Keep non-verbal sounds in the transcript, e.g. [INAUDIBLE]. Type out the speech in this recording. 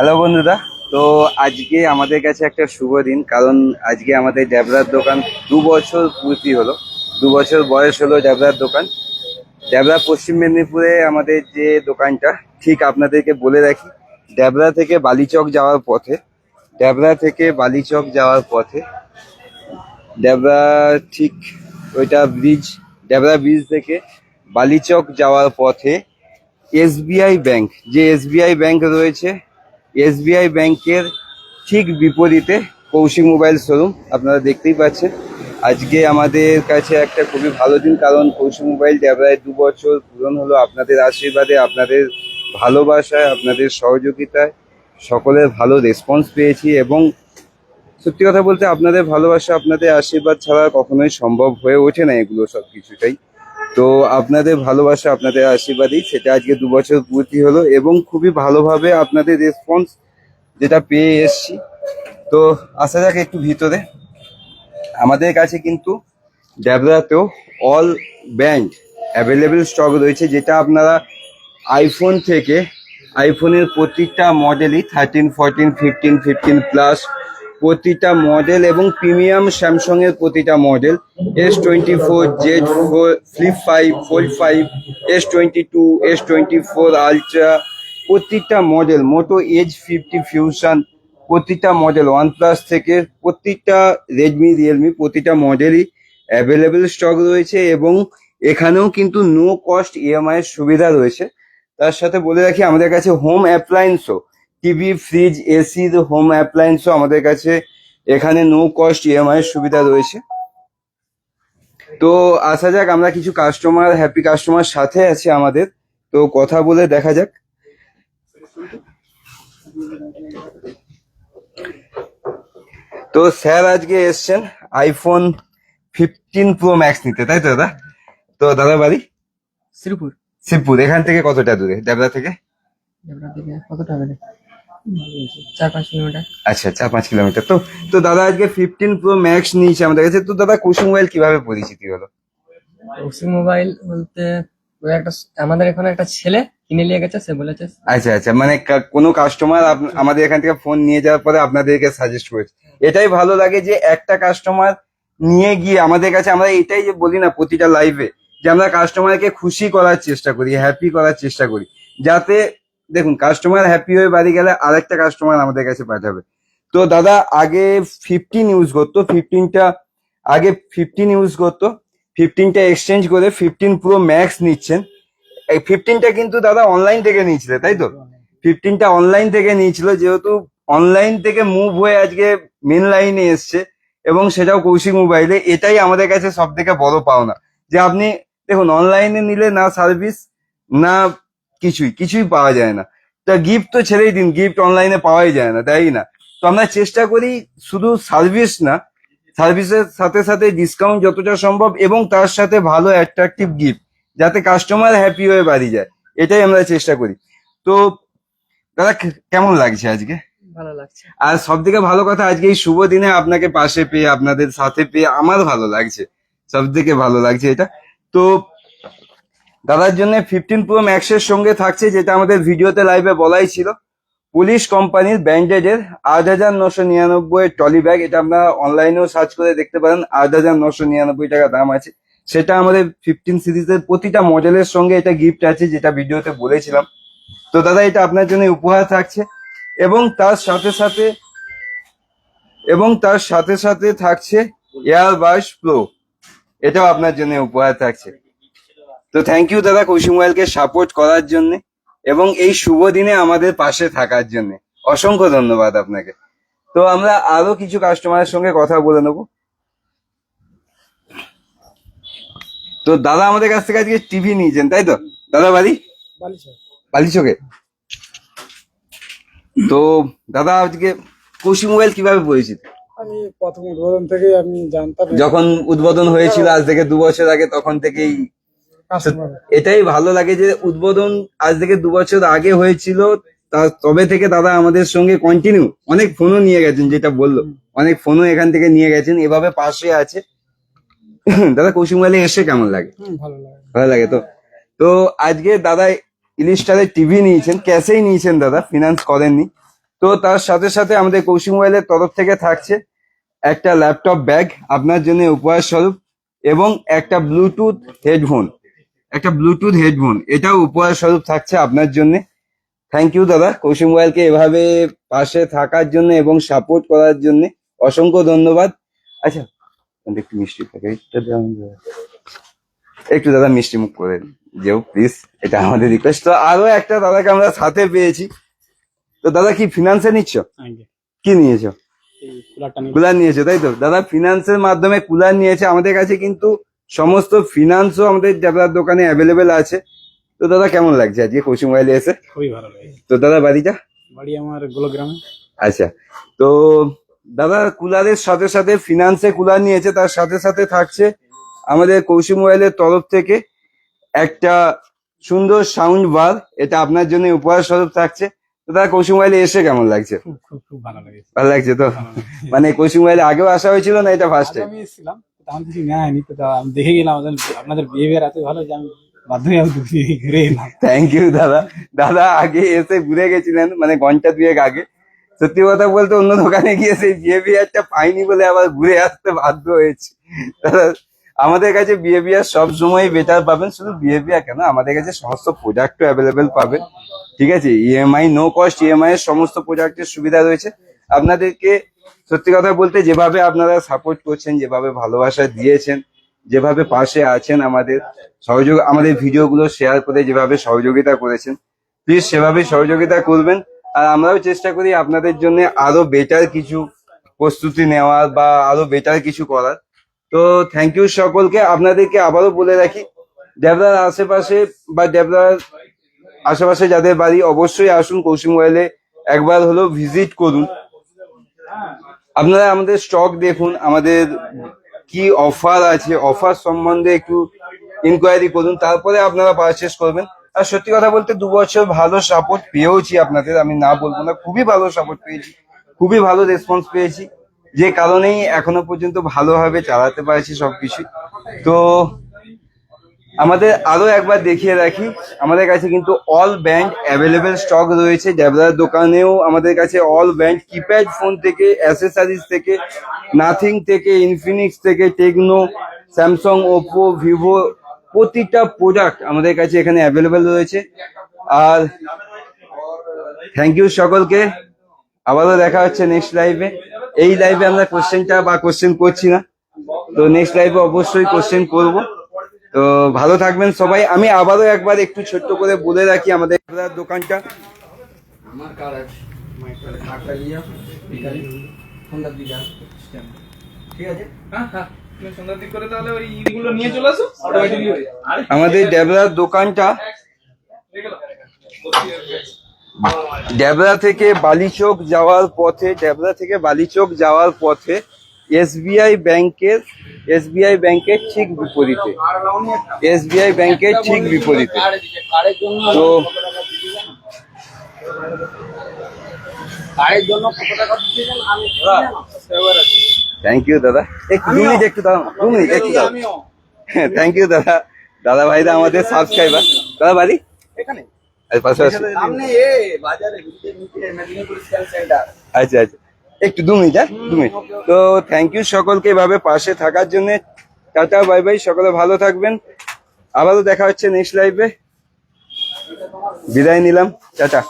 Hello বন্ধুরা, তো আজকে আমাদের কাছে একটা শুভ দিন, কারণ আজকে আমাদের ড্যাবরার দোকান দু বছর পূর্তি হলো, দু বছর বয়স হলো ড্যাবরার দোকান। ড্যাবরা পশ্চিম মেদিনীপুরে আমাদের যে দোকানটা, ঠিক আপনাদেরকে বলে রাখি, ড্যাবরা থেকে বালিচক যাওয়ার পথে, ড্যাবরা থেকে বালিচক যাওয়ার পথে, ড্যাবরা ঠিক ওইটা ব্রিজ ড্যাবরা ব্রিজ থেকে বালিচক যাওয়ার পথে এসবিআই ব্যাংক যে এসবিআই ব্যাংক রয়েছে এসবিআই ব্যাংকের ঠিক বিপরীতে কৌশিক মোবাইল শোরুম, আপনারা দেখতেই পাচ্ছেন। আজকে আমাদের কাছে একটা খুবই ভালো দিন, কারণ কৌশিক মোবাইল ডেবরায় দু বছর পূরণ হলো আপনাদের আশীর্বাদে, আপনাদের ভালোবাসায়, আপনাদের সহযোগিতায়। সকলের ভালো রেসপন্স পেয়েছি এবং সত্যি কথা বলতে আপনাদের ভালোবাসা, আপনাদের আশীর্বাদ ছাড়া কখনোই সম্ভব হয়ে ওঠে না এগুলো সব কিছুটাই তো আপনাদের ভালোবাসা, আপনাদের আশীর্বাদই সেটা আজকে দু বছর পূর্তি হলো এবং খুবই ভালোভাবে আপনাদের রেসপন্স যেটা পেয়ে এসছি। তো আসা যাক একটু ভিতরে। আমাদের কাছে কিন্তু ড্যাবরাতেও অল ব্যান্ড অ্যাভেলেবেল স্টক রয়েছে, যেটা আপনারা আইফোন থেকে আইফোনের প্রতিটা মডেলই thirteen fourteen fifteen fifteen plus প্রতিটা মডেল এবং প্রিমিয়াম স্যামসং এর প্রতিটা model S twenty four Z four flip five fold five S twenty two S twenty four ultra প্রতিটা model Moto Edge fifty Fusion প্রতিটা model OnePlus থেকে প্রতিটা Redmi Realme প্রতিটা মডেলই available stock রয়েছে এবং এখানেও কিন্তু নো কস্ট ইএমআই এর সুবিধা রয়েছে। তার সাথে বলে রাখি, আমাদের কাছে হোম অ্যাপ্লায়েন্সও টিভি ফ্রিজ এসি হোম অ্যাপ্লায়েন্সও আমাদের কাছে। এখানে নো কস্ট ইএমআই সুবিধা রয়েছে। তো আসা যাক আমরা কিছু কাস্টমার হ্যাপি কাস্টমার সাথে আছে আমাদের। তো কথা বলে দেখা যাক। তো স্যার আজকে এসছেন আইফোন ফিফটিন প্রো ম্যাক্স নিতে তাই তো দাদা? তো দাদা বাড়ি? শ্রীপুর। শিবপুর এখান থেকে কতটা দূরে? দেবদা থেকে? থেকে কতটা হবে চার পাঁচ কিলোমিটার। আচ্ছা চার পাঁচ কিলোমিটার। তো তো দাদা আজকে ফিফটিন প্রো ম্যাক্স নিয়েছে আমাদের কাছে। তো দাদা কুসুম মোবাইল কীভাবে পরিচিতি হলো? ওসি মোবাইল বলতে ওই একটা আমাদের এখানে একটা ছেলে কিনে নিয়ে গেছে সে বলেছে। আচ্ছা আচ্ছা মানে কোনো কাস্টমার আমাদের এখান থেকে ফোন নিয়ে যাওয়ার পরে আপনাদেরকে সাজেস্ট করেছে। এটাই ভালো লাগে যে একটা কাস্টমার নিয়ে গিয়ে আমাদের কাছে আমরা এটাই যে বলি না প্রতিটা লাইভে যে আমরা কাস্টমারকে খুশি করার চেষ্টা করি হ্যাপি করার চেষ্টা করি যাতে দেখুন কাস্টমার হ্যাপি হয়ে বাড়ি গেলে আরেকটা কাস্টমার আমাদের কাছে পাঠাবে। তো দাদা, আগে ফিফটিন ইউজ করতো ফিফটিনটা আগে ফিফটিন ইউজ করতো ফিফটিনটা এক্সচেঞ্জ করে ফিফটিন পুরো ম্যাক্স নিচ্ছেন। এই ফিফটিনটা কিন্তু দাদা অনলাইন থেকে নিয়েছিল, তাই তো? ফিফটিনটা অনলাইন থেকে নিয়েছিল, যেহেতু অনলাইন থেকে মুভ হয়ে আজকে মেন লাইনে এসছে, এবং সেটাও কৌশিক মোবাইলে এটাই আমাদের কাছে সব থেকে বড় পাওনা। যে আপনি, দেখুন অনলাইনে নিলে না সার্ভিস না কিছুই কিছুই পাওয়া যায় না। তা গিফট তো ছেড়েই দিন গিফট অনলাইনে পাওয়াই যায় না তাই না? তো আমরা চেষ্টা করি শুধু সার্ভিস না সার্ভিসের সাথে সাথে ডিসকাউন্ট যতটা সম্ভব এবং তার সাথে ভালো অ্যাট্রাকটিভ গিফট যাতে কাস্টমার হ্যাপি হয়ে বাড়ি যায় এটাই আমরা চেষ্টা করি। তো দাদা কেমন লাগছে আজকে? ভালো লাগছে। আর সব থেকে ভালো কথা আজকে এই শুভ দিনে আপনাকে পাশে পেয়ে আপনাদের সাথে পেয়ে আমার ভালো লাগছে। সব থেকে ভালো লাগছে এটা। তো দাদার জন্য ফিফটিন প্রো ম্যাক্সের সঙ্গে থাকছে, যেটা আমাদের ভিডিওতে লাইভে বলাই ছিল। পুলিশ কোম্পানির ব্যান্ডেডের আট হাজার নশো নিরানব্বই টলি ব্যাগ এটা আপনারা অনলাইনেও সার্চ করে দেখতে পারেন, আট হাজার নশো নিরানব্বই টাকা দাম আছে। সেটা আমাদের ফিফটিন সিরিজের প্রতিটা মডেলের সঙ্গে এটা গিফট আছে, যেটা ভিডিওতে বলেছিলাম। তো দাদা, এটা আপনার জন্য উপহার থাকছে। এবং তার সাথে সাথে, এবং তার সাথে সাথে থাকছে এয়ার এয়ারবাস প্রো এটাও আপনার জন্য উপহার থাকছে। তো থ্যাংক ইউ দাদা কৌশিক মোবাইলকে সাপোর্ট করার জন্য এবং এই শুভ দিনে আমাদের পাশে থাকার জন্য। অসংখ্য ধন্যবাদ আপনাকে। তো আমরা আরও কিছু কাস্টমারের সঙ্গে কথা বলে নেব। তো দাদা আমাদের কাছ থেকে আজকে টিভি নিয়েছেন তাই তো? দাদা বাড়ি বালিচকে তো দাদা আজকে কৌশিক মোবাইল কীভাবে পরিচিত? আমি প্রথম উদ্বোধন থেকে আমি জানতাম। যখন উদ্বোধন হয়েছিল আজ থেকে দু বছর আগে তখন থেকেই এটাই ভালো লাগে যে উদ্বোধন আজ থেকে দু বছর আগে হয়েছিল তবে থেকে দাদা আমাদের সঙ্গে কন্টিনিউ অনেক ফোনও নিয়ে গেছেন যেটা বলল। অনেক ফোনও এখান থেকে নিয়ে গেছেন এভাবে পাশে আছে। [LAUGHS] দাদা কৌশিক মোবাইলে এসে কেমন লাগে? ভালো লাগে। ভালো লাগে তো? তো আজকে দাদা ইলিশটারে টিভি নিয়েছেন ক্যাশেই নিয়েছেন দাদা ফিনান্স করেননি। তো তার সাথে সাথে আমাদের কৌশিক মোবাইলের তরফ থেকে থাকছে একটা ল্যাপটপ ব্যাগ আপনার জন্য উপহার স্বরূপ এবং একটা ব্লুটুথ হেডফোন একটা ব্লুটুথ হেডফোন এটাও উপহার স্বরূপ থাকছে আপনার জন্য। থ্যাংক ইউ দাদা। কৌশিক মোবাইলকে এভাবে পাশে থাকার জন্য এবং সাপোর্ট করার জন্য অসংখ্য ধন্যবাদ। আচ্ছা একটু মিষ্টি? একটু দাদা মিষ্টি মুখ করে যেও প্লিজ এটা আমাদের রিকোয়েস্ট তো আরও একটা দাদাকে আমরা সাথে পেয়েছি। তো দাদা কি ফিনান্সে নিচ্ছ? কি নিয়েছো? কুলার নিয়েছে তাই তো? দাদা ফিনান্সের মাধ্যমে কুলার নিয়েছে। আমাদের কাছে কিন্তু সমস্ত ফিনান্সও আমাদের যাদের দোকানে অ্যাভেলেবেল আছে। তো দাদা কেমন লাগছে আজকে কৌশিক মোবাইলে এসে? খুবই ভালো লাগে তো দাদা বাড়িটা? বাড়ি আমার গোলগ্রামে। আচ্ছা তো দাদা কুলারের সাথে সাথে ফিনান্সে কুলার নিয়েছে তার সাথে সাথে থাকছে আমাদের কৌশিক মোবাইলের তরফ থেকে একটা সুন্দর সাউন্ড বার এটা আপনার জন্য উপহার স্বরূপ থাকছে। তো দাদা কৌশিক মোবাইলে এসে কেমন লাগছে? খুব খুব ভালো লাগে ভালো লাগছে তো? মানে কৌশিক মোবাইলে আগেও আসা হয়েছিল না এটা ফার্স্ট টাইম আমি এসেছিলাম। তেমন কিছু নেওয়া হয়নি তো আমি দেখে গেলাম আপনাদের বিহেভিয়ার এত ভালো যে আমি আমি ঘুরে এলাম। থ্যাংক ইউ দাদা। দাদা আগে এসে ঘুরে গেছিলেন মানে ঘণ্টা দুয়েক আগে। সত্যি কথা বলতে অন্য দোকানে গিয়ে সেই বিহেভিয়ারটা পাইনি বলে আবার ঘুরে আসতে বাধ্য হয়েছে। দাদা, আমাদের কাছে বিহেভিয়ার সব সময় বেটার পাবেন, শুধু বিহেভিয়ার কেন? আমাদের কাছে সমস্ত প্রোডাক্টও অ্যাভেলেবেল পাবেন। ঠিক আছে? ইএমআই নো কস্ট ইএমআই এর সমস্ত প্রোডাক্টের সুবিধা রয়েছে। আপনাদেরকে সত্যি কথা বলতে যেভাবে আপনারা সাপোর্ট করছেন, যেভাবে ভালোবাসা দিয়েছেন, যেভাবে পাশে আছেন আমাদের সহযোগ আমাদের ভিডিওগুলো শেয়ার করে যেভাবে সহযোগিতা করেছেন প্লিজ সেভাবে সহযোগিতা করবেন। আর আমরাও চেষ্টা করি আপনাদের জন্য আরও বেটার কিছু প্রস্তুতি নেওয়ার বা আরও বেটার কিছু করার। তো থ্যাংক ইউ সকলকে। আপনাদেরকে আবারও বলে রাখি ডেবলার আশেপাশে বা ডেবলার আশেপাশে যাদের বাড়ি অবশ্যই আসুন, কৌশিক মোবাইলে একবার হলো ভিজিট করুন। আপনারা আমাদের স্টক দেখুন, আমাদের কি অফার আছে অফার সম্বন্ধে একটু ইনকোয়ারি করুন, তারপরে আপনারা পারচেস করবেন। আর সত্যি কথা বলতে দু বছর ভালো সাপোর্ট পেয়েওছি আপনাদের, আমি না বলব না, খুবই ভালো সাপোর্ট পেয়েছি, খুবই ভালো রেসপন্স পেয়েছি। যে কারণেই এখনও পর্যন্ত ভালোভাবে চালাতে পারছি সবকিছু। তো আমাদের আরও একবার দেখিয়ে রাখি, আমাদের কাছে কিন্তু অল ব্যান্ড অ্যাভেলেবেল স্টক রয়েছে। ডেবলার দোকানেও আমাদের কাছে অল ব্যান্ড কিপ্যাড ফোন থেকে অ্যাসেসারিজ থেকে নাথিং থেকে ইনফিনিক্স থেকে টেকনো স্যামসাং ওপো ভিভো প্রতিটা প্রোডাক্ট আমাদের কাছে এখানে অ্যাভেলেবেল রয়েছে। আর থ্যাংক ইউ সকলকে। আবারও দেখা হচ্ছে নেক্সট লাইভে এই লাইভে আমরা কোশ্চেনটা বা কোশ্চেন করছি না। তো নেক্সট লাইভে অবশ্যই কোশ্চেন করব। তো ভালো থাকবেন সবাই। আমি আবারও একবার একটু ছোট্ট করে বলে রাখি আমাদের দোকানটা। আমার কার আছে। ঠিক আছে? হ্যাঁ হ্যাঁ। আমাদের ডেবরার দোকানটা ডেবরা থেকে বালিচক যাওয়ার পথে ডেবরা থেকে বালিচক যাওয়ার পথে এসবিআই ব্যাংকের এসবিআই ব্যাংকের ঠিক বিপরীতে। এসবিআই ব্যাংকের ঠিক বিপরীতে। তো থ্যাংক ইউ দাদা। একটু দু মিনিট একটু দাঁড়ান দু মিনিট একটু দাঁড়ান থ্যাংক ইউ দাদা। দাদা ভাইরা আমাদের সাবস্ক্রাইবার দাদা বাড়ি? এখানে। আচ্ছা আচ্ছা। একটু দু মিনিট হ্যাঁ? দু মিনিট। তো থ্যাংক ইউ সকলকে এভাবে পাশে থাকার জন্য। টাটা বাই বাই সকলে ভালো থাকবেন। আবারও দেখা হচ্ছে নেক্সট লাইভে বিদায় নিলাম। টাটা।